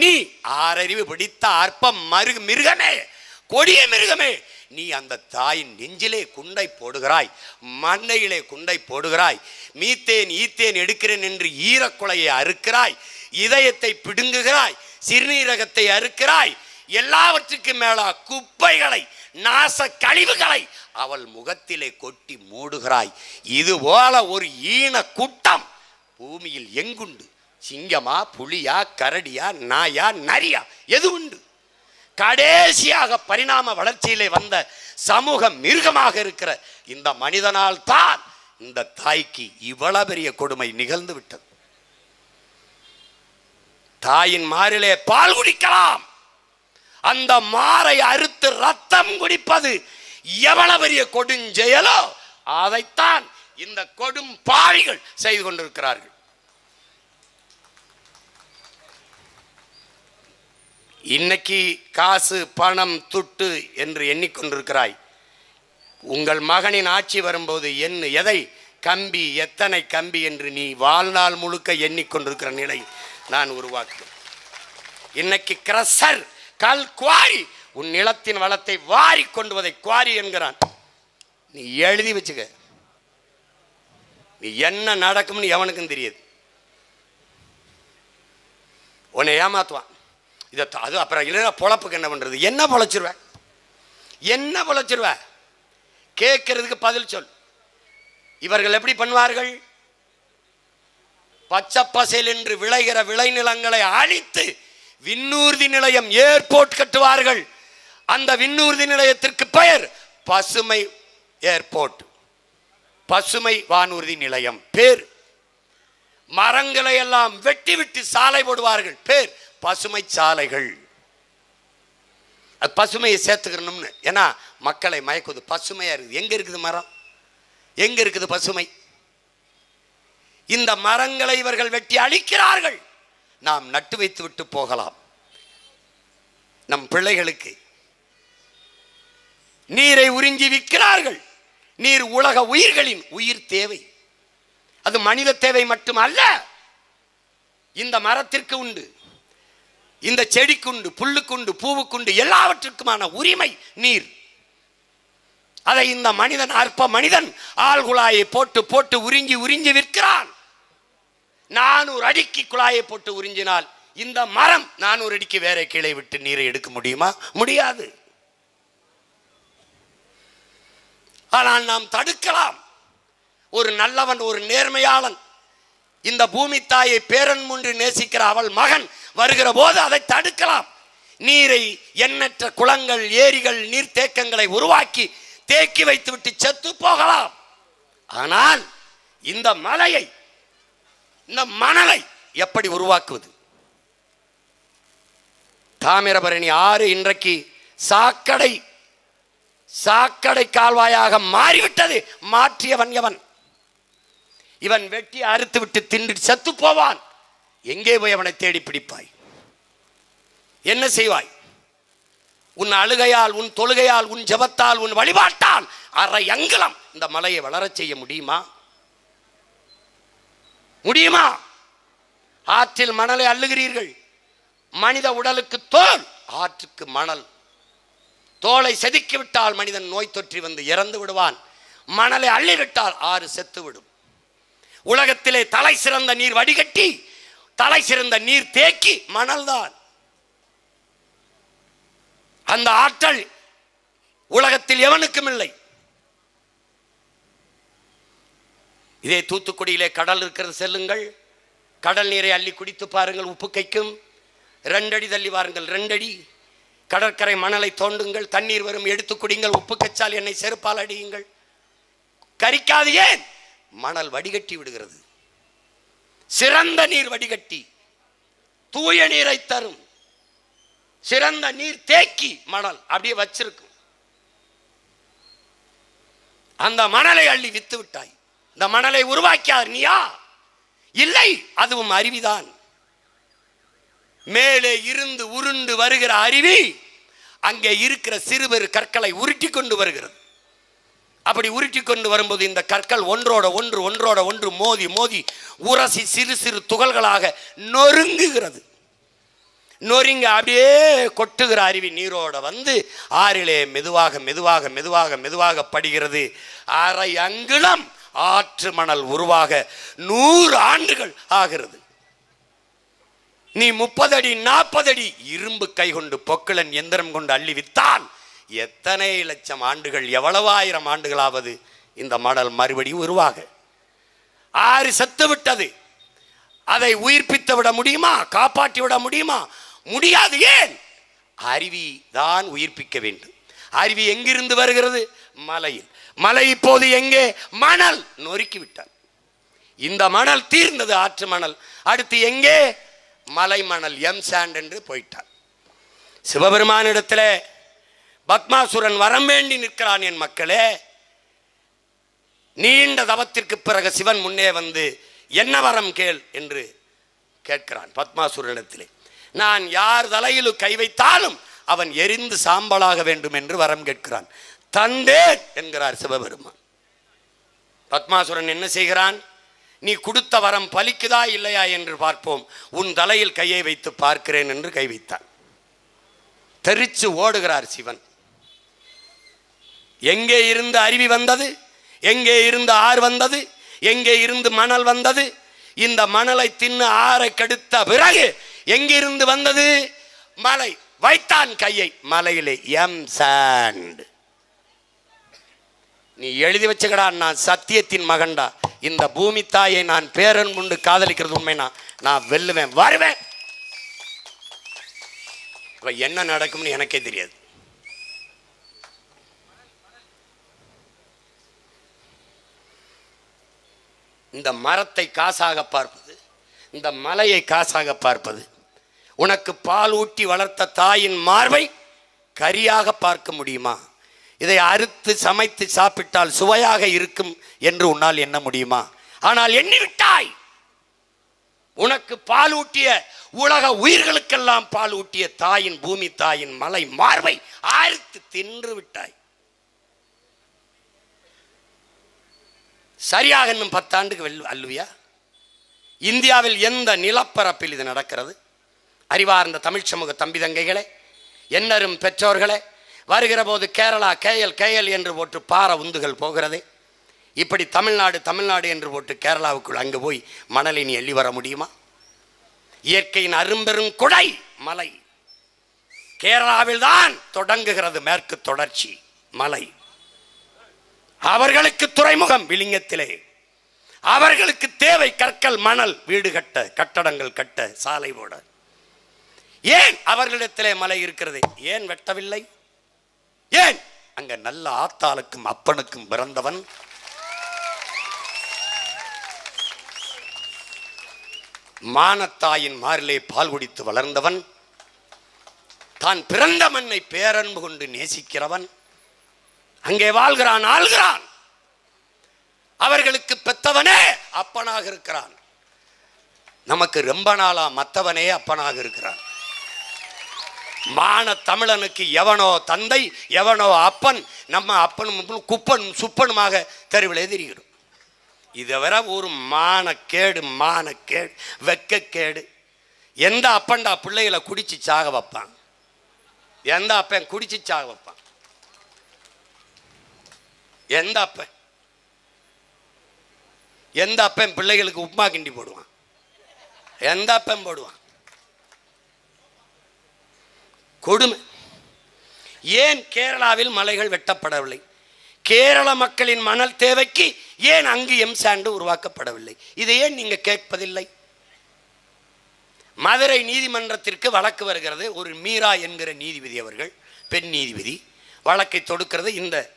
நீ ஆறறிவு பிடித்த அற்பம் மருக மிருகமே கொடிய மிருகமே. நீ அந்த தாயின் நெஞ்சிலே குண்டை போடுகிறாய் மண்ணையிலே குண்டை போடுகிறாய். மீத்தேன் ஈத்தேன் எடுக்கிறேன் என்று ஈரக்குலையை அறுக்கிறாய். இதயத்தை பிடுங்குகிறாய் சிறுநீரகத்தை அறுக்கிறாய். எல்லாவற்றுக்கும் மேலா குப்பைகளை நாச கழிவுகளை அவள் முகத்திலே கொட்டி மூடுகிறாய். இது போல ஒரு ஈன கூட்டம் பூமியில் எங்குண்டு? சிங்கமா புலியா கரடியா நாயா நரியா? எது உண்டு? கடைசியாக பரிணாம வளர்ச்சியிலே வந்த சமூக மிருகமாக இருக்கிற இந்த மனிதனால் தான் இந்த தாய்க்கு இவ்வளவு பெரிய கொடுமை நிகழ்ந்து விட்டது. தாயின் மாரிலே பால் குடிக்கலாம். அந்த மாரை அறுத்து ரத்தம் குடிப்பது எவ்வளவு பெரிய கொடுஞ்செயலோ அதைத்தான் இந்த கொடும் பாழிகள் செய்து கொண்டிருக்கிறார்கள். இன்னைக்கு காசு பணம் துட்டு என்று எண்ணிக்கொண்டிருக்கிறாய். உங்கள் மகனின் ஆட்சி வரும்போது என்ன எதை? கம்பி எத்தனை கம்பி என்று நீ வாழ்நாள் முழுக்க எண்ணிக்கொண்டிருக்கிற நிலை நான் உருவாக்குவேன் இன்னைக்கு கிரசர் கல் குவாரி உன் நிலத்தின் வளத்தை வாரி கொண்டுவதை குவாரி என்கிறான். நீ எழுதி வச்சுக்க. நீ என்ன நடக்கும்னு எவனுக்கும் தெரியாது. உன்னை ஏமாத்துவான். இதை அது அப்புறம் இல்லை பொழப்புக்கு என்ன பண்றது? என்ன பொழைச்சிருவ? என்ன பொழைச்சிருவ? கேட்கறதுக்கு பதில் சொல். இவர்கள் எப்படி பண்ணுவார்கள்? பச்சை பசேல் என்று விளைகிற விளைநிலங்களை அழித்து விண்ணூர்தி நிலையம் ஏர்போர்ட் கட்டுவார்கள். அந்த விண்ணூர்தி நிலையத்திற்கு பெயர் பசுமை ஏர்போர்ட். பசுமை வானூர்தி நிலையம். பேர். மரங்களை எல்லாம் வெட்டி விட்டு சாலை போடுவார்கள். பேர். பசுமை சாலைகள் அது பசுமையை சேர்த்துக்கணும்னு. ஏன்னா மக்களை மயக்குது பசுமையாக இருக்குது. எங்கே இருக்குது மரம்? எங்கே இருக்குது பசுமை? இந்த மரங்களை இவர்கள் வெட்டி அழிக்கிறார்கள். நாம் நட்டு வைத்து விட்டு போகலாம். நம் பிள்ளைகளுக்கு நீரை உறிஞ்சி விற்கிறார்கள். நீர் உலக உயிர்களின் உயிர் தேவை. அது மனித தேவை மட்டுமல்ல. இந்த மரத்திற்கு உண்டு. இந்த செடிக்குண்டு புல்லுக்குண்டு பூவுக்குண்டு எல்லாவற்றுக்குமான உரிமை நீர். அதை இந்த மனிதன் அற்ப மனிதன் ஆள் குழாயை போட்டு போட்டு உறிஞ்சி உறிஞ்சி விற்கிறான். நானூறு அடிக்கு குழாயை போட்டு உறிஞ்சினால் இந்த மரம் நானூறு அடிக்கு வேற கீழே விட்டு நீரை எடுக்க முடியுமா? முடியாது. ஆனால் நாம் தடுக்கலாம். ஒரு நல்லவன் ஒரு நேர்மையாளன். இந்த பூமி தாயை பேரன் முன்று நேசிக்கிற அவள் மகன். வருகிற போது அதை தடுக்கலாம். நீரை எண்ணற்ற குளங்கள் ஏரிகள் நீர்த்தேக்கங்களை உருவாக்கி தேக்கி வைத்துவிட்டு செத்து போகலாம். ஆனால் இந்த மலையை இந்த மணலை எப்படி உருவாக்குவது? தாமிரபரணி ஆறு இன்றைக்கு சாக்கடை சாக்கடை கால்வாயாக மாறிவிட்டது. மாற்றியவன் எவன்? இவன் வெட்டி அறுத்து விட்டு தின்று செத்து போவான். எங்கே போய் அவனை தேடி பிடிப்பாய்? என்ன செய்வாய்? உன் அழுகையால் உன் தொழுகையால் உன் ஜெபத்தால் உன் வழிபாட்டால் அரை அங்குலம் இந்த மலையை வளரச் செய்ய முடியுமா? முடியுமா? ஆற்றில் மணலை அள்ளுகிறீர்கள். மனித உடலுக்கு தோல் ஆற்றுக்கு மணல். தோலை செதுக்கிவிட்டால் மனிதன் நோய் தொற்றி வந்து இறந்து விடுவான். மணலை அள்ளிவிட்டால் ஆறு செத்து விடும் உலகத்திலே தலை சிறந்த நீர் வடிகட்டி தலை சிறந்த நீர் தேக்கி மணல்தான். அந்த ஆற்றல் உலகத்தில் எவனுக்கும் இல்லை. இதே தூத்துக்குடியிலே கடல் இருக்கிறது செல்லுங்கள். கடல் நீரை அள்ளி குடித்து பாருங்கள் உப்பு கைக்கும் ரெண்டடி தள்ளி வாருங்கள் ரெண்டடி. கடற்கரை மணலை தோண்டுங்கள் தண்ணீர் வரும் எடுத்து குடிங்கள் உப்பு கச்சால் என்னை செருப்பால் அடியுங்கள். கரிக்காது ஏன்? மணல் வடிகட்டி விடுகிறது. சிறந்த நீர் வடிகட்டி தூய நீரை தரும். சிறந்த நீர் தேக்கி மணல் அப்படியே வச்சிருக்கும். அந்த மணலை அள்ளி வித்து விட்டாய். இந்த மணலை உருவாக்கியார் நீயா இல்லை அதுவும் அருவிதான். மேலே இருந்து உருண்டு வருகிற அருவி அங்கே இருக்கிற சிறுபெரு கற்களை உருட்டி கொண்டு வருகிறது. அப்படி உருட்டி கொண்டு வரும்போது இந்த கற்கள் ஒன்றோட ஒன்று ஒன்றோட ஒன்று மோதி மோதி உரசி சிறு சிறு துகள்களாக நொறுங்குகிறது. நொறுங்க அப்படியே கொட்டுகிற அருவி நீரோட வந்து ஆறிலே மெதுவாக மெதுவாக மெதுவாக மெதுவாக படுகிறது. அரை அங்குலம் ஆற்று மணல் உருவாக நூறு ஆண்டுகள் ஆகிறது. நீ முப்பது அடி நாற்பது அடி இரும்பு கை கொண்டு பொக்கிளன் எந்திரம் கொண்டு அள்ளி வித்தால் எத்தனை லட்சம் ஆண்டுகள் எவ்வளவாயிரம் ஆண்டுகளாவது இந்த மணல் மறுபடியும் உருவாக? ஆறு செத்து விட்டது. அதை உயிர்ப்பித்து விட முடியுமா? காப்பாற்றி விட முடியுமா? முடியாது ஏன்? அருவி தான் உயிர்ப்பிக்க வேண்டும். அருவி எங்கிருந்து வருகிறது? மலையில். மலை இப்போது எங்கே? மணல் நொறுக்கி விட்டார் இந்த மணல் தீர்ந்தது ஆற்று மணல். அடுத்து எங்கே? மலை மணல் எம் சாண்ட் என்று போயிட்டார் சிவபெருமானிடத்தில் பத்மாசுரன் வரம் வேண்டி நிற்கிறான் என் மக்களே. நீண்ட தவத்திற்கு பிறகு சிவன் முன்னே வந்து என்ன வரம் கேள்? என்று கேட்கிறான் பத்மாசுரனிடத்திலே. நான் யார் தலையிலும் கை வைத்தாலும் அவன் எரிந்து சாம்பலாக வேண்டும் என்று வரம் கேட்கிறான். தந்தேன் என்கிறார் சிவபெருமான். பத்மாசுரன் என்ன செய்கிறான்? நீ கொடுத்த வரம் பலிக்குதா இல்லையா என்று பார்ப்போம். உன் தலையில் கையை வைத்து பார்க்கிறேன் என்று கை வைத்தான். தெரிச்சு ஓடுகிறார் சிவன். எங்கே இருந்து அருவி வந்தது? எங்கே இருந்து ஆறு வந்தது? எங்கே இருந்து மணல் வந்தது? இந்த மணலை தின்னு ஆறை கெடுத்த பிறகு எங்கிருந்து வந்தது? மலை. வைத்தான் கையை மலையிலே. M sand. நீ எழுதி வச்சுக்கடா நான் சத்தியத்தின் மகன்டா. இந்த பூமி தாயை நான் பேரன் கொண்டு காதலிக்கிறது உண்மைனா நான் வெல்லுவேன் வருவேன். இப்ப என்ன நடக்கும்னு எனக்கே தெரியாது. இந்த மரத்தை காசாக பார்ப்பது இந்த மலையை காசாக பார்ப்பது உனக்கு பால் ஊட்டி வளர்த்த தாயின் மார்பை கரியாக பார்க்க முடியுமா? இதை அறுத்து சமைத்து சாப்பிட்டால் சுவையாக இருக்கும் என்று உன்னால் எண்ண முடியுமா? ஆனால் எண்ணிவிட்டாய்! உனக்கு பால் ஊட்டிய உலக உயிர்களுக்கெல்லாம் பால் ஊட்டிய தாயின் பூமி தாயின் மலை மார்பை அறுத்து தின்று விட்டாய். சரியாக இன்னும் பத்தாண்டுக்கு வெல் அல்லுவியா? இந்தியாவில் எந்த நிலப்பரப்பில் இது நடக்கிறது? அறிவார்ந்த தமிழ் சமூக தம்பி தங்கைகளே என்னரும் பெற்றோர்களே வருகிற போது கேரளா கேஎல் கேஎல் என்று போட்டு பார உந்துகள் போகிறதே. இப்படி தமிழ்நாடு தமிழ்நாடு என்று போட்டு கேரளாவுக்குள் அங்கு போய் மணலை நீ எள்ளி வர முடியுமா? இயற்கையின் அரும்பெரும் குடை மலை. கேரளாவில் தான் தொடங்குகிறது மேற்கு தொடர்ச்சி மலை. அவர்களுக்கு துறைமுகம் விளிங்கத்திலே. அவர்களுக்கு தேவை கற்கள் மணல் வீடு கட்ட கட்டடங்கள் கட்ட சாலை போட. ஏன் அவர்களிடத்திலே மலை இருக்கிறது? ஏன் வெட்டவில்லை? ஏன்? அங்க நல்ல ஆத்தாளுக்கும் அப்பனுக்கும் பிறந்தவன். மானத்தாயின் மாரிலே பால் குடித்து வளர்ந்தவன். தான் பிறந்த மண்ணை பேரன்பு கொண்டு நேசிக்கிறவன். அங்கே வாழ்கிறான் ஆள்கிறான். அவர்களுக்கு பெத்தவனே அப்பனாக இருக்கிறான். நமக்கு ரொம்ப நாளா மத்தவனே அப்பனாக இருக்கிறான். மான தமிழனுக்கு எவனோ தந்தை எவனோ அப்பன் நம்ம அப்பனும் குப்பன் சுப்பனுமாக தெருவிலே தெரிகிறோம். இதை வர ஒரு மானக்கேடு மானக்கேடு வெக்கக்கேடு. எந்த அப்பன்டா பிள்ளைகளை குடிச்சு சாக வைப்பான்? எந்த அப்பன் குடிச்சு சாக வைப்பான்? எந்த அப்பன்? எந்த அப்பன் பிள்ளைகளுக்கு உப்புமா கிண்டி போடுவான்? எந்த அப்பன் போடுவான்? கொடுமை. ஏன் கேரளாவில் மலைகள் வெட்டப்படவில்லை? கேரள மக்களின் மணல் தேவைக்கு ஏன் அங்கு எம் சாண்டு உருவாக்கப்படவில்லை? இதை ஏன் நீங்க கேட்பதில்லை? மதுரை நீதிமன்றத்திற்கு வழக்கு வருகிறது ஒரு மீரா என்கிற நீதிபதி அவர்கள் பெண் நீதிபதி. வழக்கை தொடுக்கிறது இந்த